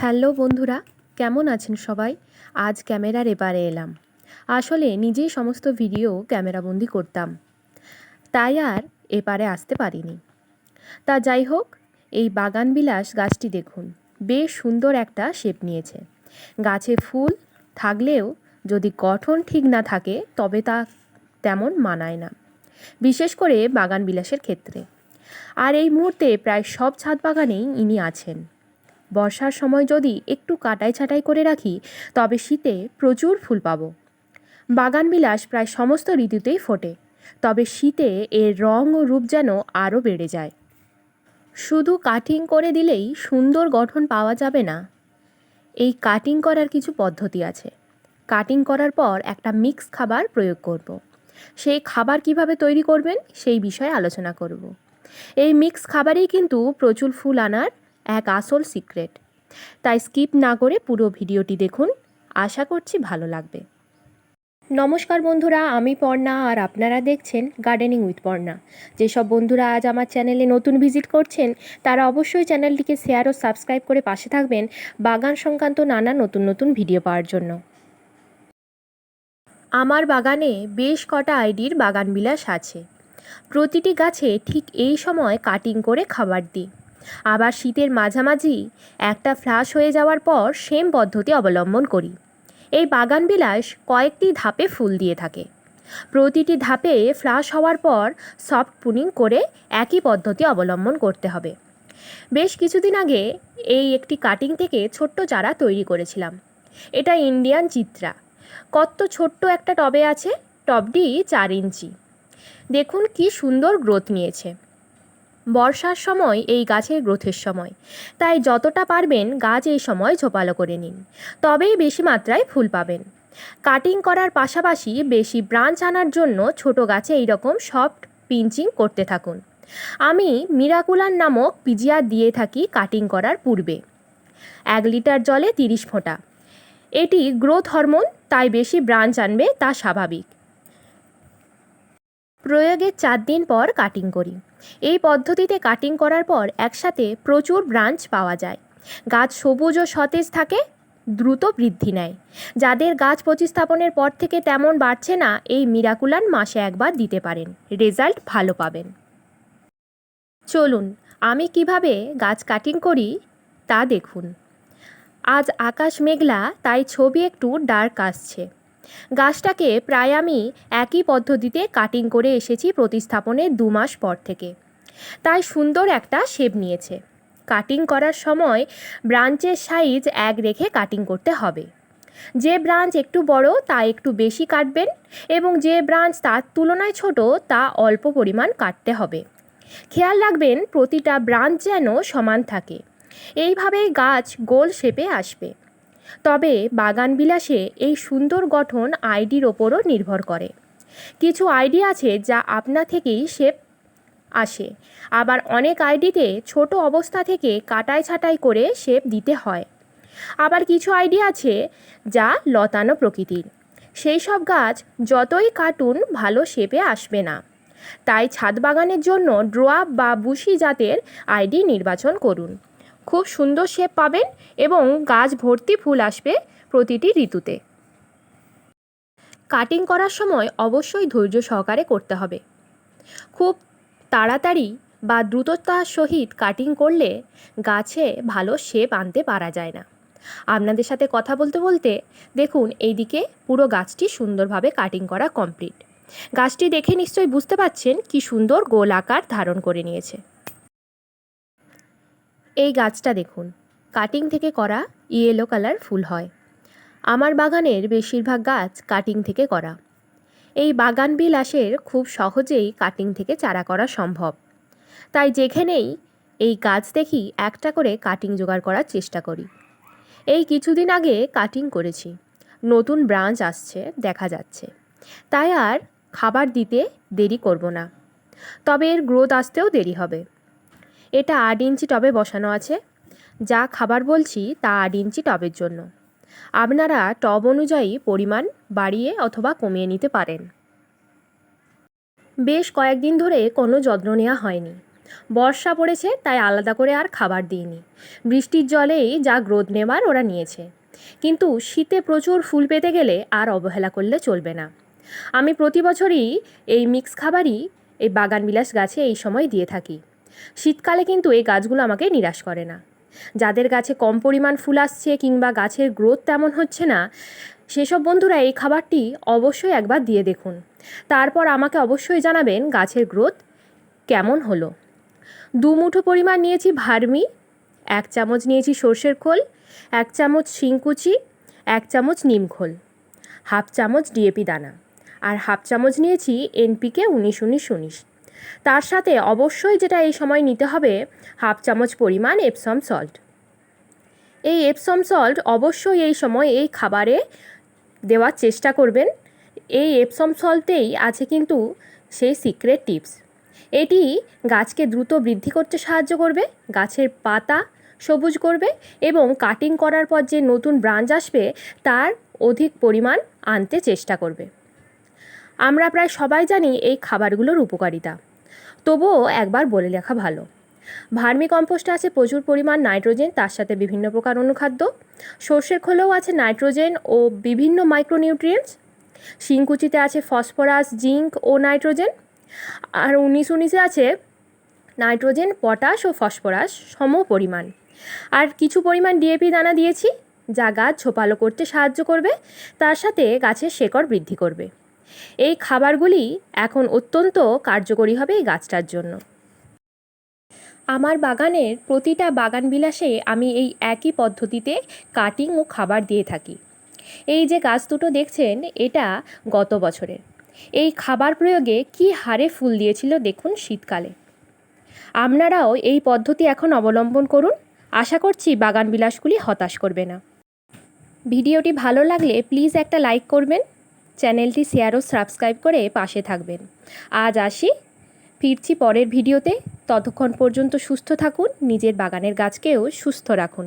Hello বন্ধুরা, কেমন আছেন সবাই? আজ ক্যামেরার এপারে এলাম। আসলে নিজেই সমস্ত ভিডিও ক্যামেরাবন্দি করতাম। তাই আর এপারে আসতে পারিনি। তা যাই হোক, এই বাগান বিলাস গাছটি দেখুন। বেশ সুন্দর একটা শেপ নিয়েছে। গাছে ফুল থাকলেও যদি গঠন ঠিক না থাকে, তবে তা তেমন মানায় না। বিশেষ করে বাগান বিলাসের ক্ষেত্রে। আর এই মুহূর্তে প্রায় সব ছাদ বাগানেই ইনি আছেন। বর্ষার সময় যদি একটু কাটাই ছাঁটাই করে রাখি, তবে শীতে প্রচুর ফুল পাবো বাগানবিলাস প্রায় সমস্ত ঋতুতেই ফোটে, তবে শীতে এর রং ও রূপ যেন আরও বেড়ে যায় শুধু কাটিং করে দিলেই সুন্দর গঠন পাওয়া যাবে না এই কাটিং করার কিছু পদ্ধতি আছে কাটিং করার পর একটা মিক্স খাবার প্রয়োগ করব। সেই খাবার কীভাবে তৈরি করবেন সেই বিষয়ে আলোচনা করব। এই মিক্স খাবারেই কিন্তু প্রচুর ফুল আনার এক আসল সিক্রেট। তাই স্কিপ না করে পুরো ভিডিওটি দেখুন। আশা করছি ভালো লাগবে। নমস্কার বন্ধুরা, আমি পর্ণা আর আপনারা দেখছেন গার্ডেনিং উইথ পর্ণা। যেসব বন্ধুরা আজ আমার চ্যানেলে নতুন ভিজিট করছেন, তারা অবশ্যই চ্যানেলটিকে শেয়ার ও সাবস্ক্রাইব করে পাশে থাকবেন বাগান সংক্রান্ত নানা নতুন নতুন ভিডিও পাওয়ার জন্য। আমার বাগানে বেশ কটা আইডির বাগান বিলাস আছে। প্রতিটি গাছে ঠিক এই সময় কাটিং করে খাবার দিই। আবার শীতের মাঝামাঝি একটা ফ্লাশ হয়ে যাওয়ার পর সেম পদ্ধতি অবলম্বন করি। এই বাগান বিলাস কয়েকটি ধাপে ফুল দিয়ে থাকে। প্রতিটি ধাপে ফ্লাশ হওয়ার পর সফট পুনিং করে একই পদ্ধতি অবলম্বন করতে হবে। বেশ কিছুদিন আগে এই একটি কাটিং থেকে ছোট্ট চারা তৈরি করেছিলাম। এটা ইন্ডিয়ান চিত্রা। কত ছোট্ট একটা টবে আছে, টবটি চার ইঞ্চি। দেখুন কি সুন্দর গ্রোথ নিয়েছে। বর্ষার সময় এই গাছের গ্রোথের সময়। তাই যতটা পারবেন গাছ এই সময় ঝোপালো করে নিন। তবেই বেশি মাত্রায় ফুল পাবেন। কাটিং করার পাশাপাশি বেশি ব্রাঞ্চ আনার জন্য ছোট গাছে এইরকম সফট পিঞ্চিং করতে থাকুন। আমি মিরাকুলার নামক পিজিয়া দিয়ে থাকি কাটিং করার পূর্বে। এক লিটার জলে তিরিশ ফোঁটা। এটি গ্রোথ হরমোন, তাই বেশি ব্রাঞ্চ আনবে তা স্বাভাবিক। প্রয়োগের চার দিন পর কাটিং করি। এই পদ্ধতিতে কাটিং করার পর একসাথে প্রচুর ব্রাঞ্চ পাওয়া যায়। গাছ সবুজ ও সতেজ থাকে, দ্রুত বৃদ্ধি নেয়। যাদের গাছ প্রতিস্থাপনের পর থেকে তেমন বাড়ছে না, এই মিরাকুলান মাসে একবার দিতে পারেন। রেজাল্ট ভালো পাবেন। চলুন, আমি কীভাবে গাছ কাটিং করি তা দেখুন। আজ আকাশ মেঘলা, তাই ছবি একটু ডার্ক আসছে। গাছটাকে প্রায় আমি একই পদ্ধতিতে কাটিং করে এসেছি প্রতিস্থাপনের দু মাস পর থেকে। তাই সুন্দর একটা শেপ নিয়েছে। কাটিং করার সময় ব্রাঞ্চের সাইজ এক রেখে কাটিং করতে হবে। যে ব্রাঞ্চ একটু বড়, তা একটু বেশি কাটবেন এবং যে ব্রাঞ্চ তার তুলনায় ছোট, তা অল্প পরিমাণ কাটতে হবে। খেয়াল রাখবেন, প্রতিটা ব্রাঞ্চ যেন সমান থাকে। এইভাবেই গাছ গোল শেপে আসবে। তবে বাগান বিলাসে এই সুন্দর গঠন আইডির ওপরও নির্ভর করে। কিছু আইডি আছে যা আপনা থেকেই শেপ আসে। আবার অনেক আইডিতে ছোট অবস্থা থেকে কাটাই ছাটাই করে শেপ দিতে হয়। আবার কিছু আইডি আছে যা লতানো প্রকৃতির। সেই সব গাছ যতই কাটুন ভালো শেপে আসবে না। তাই ছাদ বাগানের জন্য ড্রোয়াপ বা বুশি জাতের আইডি নির্বাচন করুন। খুব সুন্দর শেপ পাবেন এবং গাছ ভর্তি ফুল আসবে প্রতিটি ঋতুতে। কাটিং করার সময় অবশ্যই ধৈর্য সহকারে করতে হবে। খুব তাড়াতাড়ি বা দ্রুততার সহিত কাটিং করলে গাছে ভালো শেপ আনতে পারা যায় না। আপনাদের সাথে কথা বলতে বলতে দেখুন এইদিকে পুরো গাছটি সুন্দরভাবে কাটিং করা কমপ্লিট। গাছটি দেখে নিশ্চয়ই বুঝতে পাচ্ছেন কি সুন্দর গোল আকার ধারণ করে নিয়েছে। এই গাছটা দেখুন। কাটিং থেকে করা ইয়েলো কালার ফুল হয়। আমার বাগানের বেশিরভাগ গাছ কাটিং থেকে করা। এই বাগান বিলাসের খুব সহজেই কাটিং থেকে চারা করা সম্ভব। তাই যেখানেই এই গাছ দেখি, একটা করে কাটিং জোগাড় করার চেষ্টা করি। এই কিছুদিন আগে কাটিং করেছি। নতুন ব্রাঞ্চ আসছে, দেখা যাচ্ছে। তাই আর খাবার দিতে দেরি করব না। তবে এর গ্রোথ আসতেও দেরি হবে। এটা আট ইঞ্চি টবে বসানো আছে। যা খাবার বলছি তা আট ইঞ্চি টবের জন্য। আপনারা টব অনুযায়ী পরিমাণ বাড়িয়ে অথবা কমিয়ে নিতে পারেন। বেশ কয়েকদিন ধরে কোনো যত্ন নেওয়া হয়নি। বর্ষা পড়েছে, তাই আলাদা করে আর খাবার দিইনি। বৃষ্টির জলেই যা গ্রোথ নেবার ওরা নিয়েছে। কিন্তু শীতে প্রচুর ফুল পেতে গেলে আর অবহেলা করলে চলবে না। আমি প্রতি বছরই এই মিক্স খাবারই এই বাগানবিলাস গাছে এই সময় দিয়ে থাকি। শীতকালে কিন্তু এই গাছগুলো আমাকে নিরাশ করে না। যাদের গাছে কম পরিমাণ ফুল আসছে কিংবা গাছের গ্রোথ তেমন হচ্ছে না, সেসব বন্ধুরা এই খাবারটি অবশ্যই একবার দিয়ে দেখুন। তারপর আমাকে অবশ্যই জানাবেন গাছের গ্রোথ কেমন হলো। দু মুঠো পরিমাণ নিয়েছি ভার্মি, এক চামচ নিয়েছি সর্ষের খোল, এক চামচ শিংকুচি, এক চামচ নিম খোল, হাফ চামচ ডিএপি দানা, আর হাফ চামচ নিয়েছি এনপিকে উনিশ উনিশ উনিশ। তার সাথে অবশ্যই যেটা এই সময় নিতে হবে, হাফ চামচ পরিমাণ এপসম সল্ট এই এপসম সল্ট অবশ্যই এই সময় এই খাবারে দেওয়ার চেষ্টা করবেন। এই এপসম সল্টেই আছে কিন্তু সেই সিক্রেট টিপস এটি গাছকে দ্রুত বৃদ্ধি করতে সাহায্য করবে, গাছের পাতা সবুজ করবে এবং কাটিং করার পর যে নতুন ব্রাঞ্চ আসবে, তার অধিক পরিমাণ আনতে চেষ্টা করবে। আমরা প্রায় সবাই জানি এই খাবারগুলোর উপকারিতা। তবুও একবার বলে লেখা ভালো। ভার্মি কম্পোস্টে আছে প্রচুর পরিমাণ নাইট্রোজেন, তার সাথে বিভিন্ন প্রকার অনুখাদ্য। সর্ষের খোলেও আছে নাইট্রোজেন ও বিভিন্ন মাইক্রোনিউট্রিয়েন্টস। শিংকুচিতে আছে ফসফরাস, জিঙ্ক ও নাইট্রোজেন। আর উনিশ উনিশে আছে নাইট্রোজেন, পটাশ ও ফসফরাস সম পরিমাণ। আর কিছু পরিমাণ ডিএপি দানা দিয়েছি, যা গাছ ঝোপালো করতে সাহায্য করবে, তার সাথে গাছের শেকড় বৃদ্ধি করবে। এই খাবারগুলি এখন অত্যন্ত কার্যকরী হবে এই গাছটার জন্য। আমার বাগানের প্রতিটা বাগান বিলাসে আমি এই একই পদ্ধতিতে কাটিং ও খাবার দিয়ে থাকি। এই যে গাছ দুটো দেখছেন, এটা গত বছরের। এই খাবার প্রয়োগে কি হারে ফুল দিয়েছিল দেখুন শীতকালে। আপনারাও এই পদ্ধতি এখন অবলম্বন করুন। আশা করছি বাগান বিলাসগুলি হতাশ করবে না। ভিডিওটি ভালো লাগলে প্লিজ একটা লাইক করবেন। চ্যানেলটি শেয়ার ও সাবস্ক্রাইব করে পাশে থাকবেন। আজ আসি, ফিরছি পরের ভিডিওতে। ততক্ষণ পর্যন্ত সুস্থ থাকুন, নিজের বাগানের গাছকেও সুস্থ রাখুন।